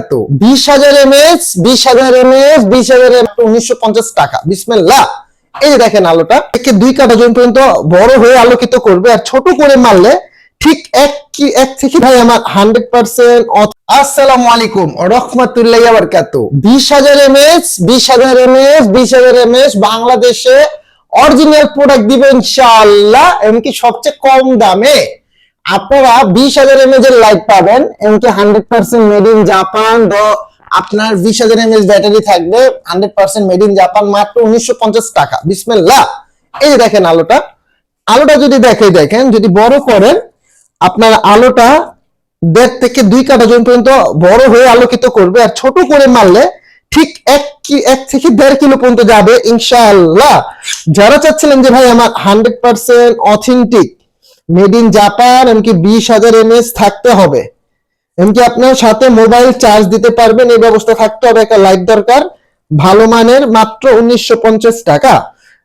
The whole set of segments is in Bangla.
এত। বিশ হাজার এমএস বিশ হাজার এমএস বিশ হাজার উনিশশো পঞ্চাশ টাকা। বিসমিল্লাহ। এই যে দেখেন আলোটা, একে দুই কাটা পর্যন্ত বড় হয়ে আলোকিত করবে আর ছোট করে মারলে ঠিক এক কি এক থেকে ভাই আমার হান্ড্রেড পার্সেন্ট আসসালামু আলাইকুম, রহমতুল্লাহ বারকাত বিশ হাজার এমএস বিশ হাজার এমএস বিশ হাজার এমএস বাংলাদেশে অরিজিনাল প্রোডাক্ট দিবে ইনশাআল্লাহ, এমনকি সবচেয়ে কম দামে। আপনারা বিশ হাজার এমএজ এর লাইট পাবেন, এমনকি hundred percent made in Japan আপনার বিশ হাজার এমএজ ব্যাটারি থাকবে hundred percent made in Japan মাত্র উনিশশো পঞ্চাশ টাকা। বিসমিল্লাহ! এই যে দেখেন আলোটা আলোটা যদি দেখে দেখেন, যদি বড় করেন, আপনার আলোটা দেড় থেকে দুই কাটা জন পর্যন্ত বড় হয়ে আলোকিত করবে, আর ছোট করে মারলে ঠিক এক কি, এক থেকে দেড় কিলো পর্যন্ত যাবে, ইনশাআল্লাহ! যারা চাচ্ছিলেন যে ভাই আমার hundred percent authentic made in Japan, এমনকি বিশ হাজার এমএস থাকতে হবে। এমনকি আপনার সাথে মোবাইল চার্জ দিতে পারবেন, এই ব্যবস্থা থাকতে হবে। একটা লাইট দরকার, ভালো মানের মাত্র উনিশশো পঞ্চাশ টাকা।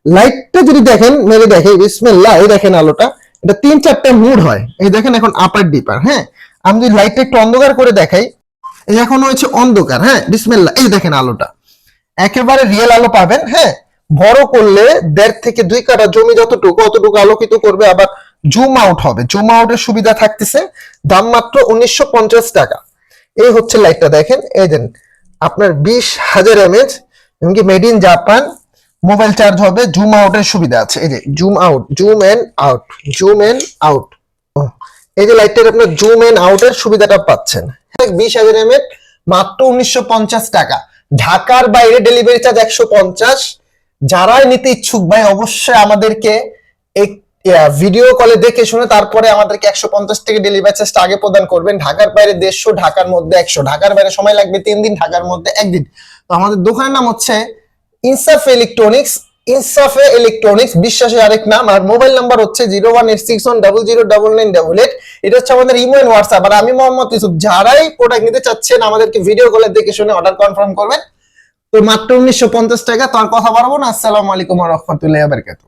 লাইটটা যদি দেখেন মেরে দেখে বিসমিল্লাহ এই দেখেন আলোটা, এটা তিন চারটা মুড হয়। এই দেখেন এখন আপার ডিপার হ্যাঁ? আমি যদি লাইটটা একটু অন্ধকার করে দেখাই, এই এখন হয়েছে অন্ধকার হ্যাঁ? বিসমিল্লাহ এই দেখেন আলোটা। একেবারে রিয়েল আলো পাবেন হ্যাঁ? বড় করলে দেড় থেকে দুই কাটা জমি যতটুকু, অতটুকু আলোকিত করবে, আবার জুম আউট হবে। জুম আউটের সুবিধা থাকতেছে দাম মাত্র উনিশশো পঞ্চাশ টাকা। এই হচ্ছে লাইটটা দেখেন, এই দেন, আপনার বিশ হাজার এমএচ এমনকি made in Japan mobile charge হবে জুম আউটের সুবিধা আছে। এই যে zoom out zoom and out zoom and out এই যে লাইটটার আপনার জুম এন আউটের সুবিধাটা পাচ্ছেন। বিশ হাজার এমএচ মাত্র উনিশশো পঞ্চাশ টাকা। ঢাকার বাইরে ডেলিভারি চার্জ একশো পঞ্চাশ যারাই নিতে ইচ্ছুক ভাই, অবশ্যই আমাদেরকে ভিডিও কলে দেখে শুনে তারপরে আমাদেরকে একশো পঞ্চাশ থেকে ডেলিভারি চার্জটা আগে প্রদান করবেন। ঢাকার বাইরে দেড়শো, ঢাকার মধ্যে একশো। ঢাকার বাইরে সময় লাগবে তিন দিন, ঢাকার মধ্যে একদিন তো আমাদের দোকানের নাম হচ্ছে ইনসাফ ইলেকট্রনিক্স ইনসাফে ইলেকট্রনিক্স বিশ্বাসের আরেক নাম। আর মোবাইল নাম্বার হচ্ছে zero one eight six one double zero double nine double eight. এটা হচ্ছে আমাদের ইমো হোয়াটসঅ্যাপ আর আমি মোহাম্মদ ইউসুফ, যারাই প্রোডাক্ট নিতে চাচ্ছেন, আমাদেরকে ভিডিও কলে দেখে শুনে অর্ডার কনফার্ম করবেন। তো মাত্র উনিশশো পঞ্চাশ টাকা তো কথা পারব না। আসসালামু আলাইকুম রহমতুল্লাহ বারকাতুহ।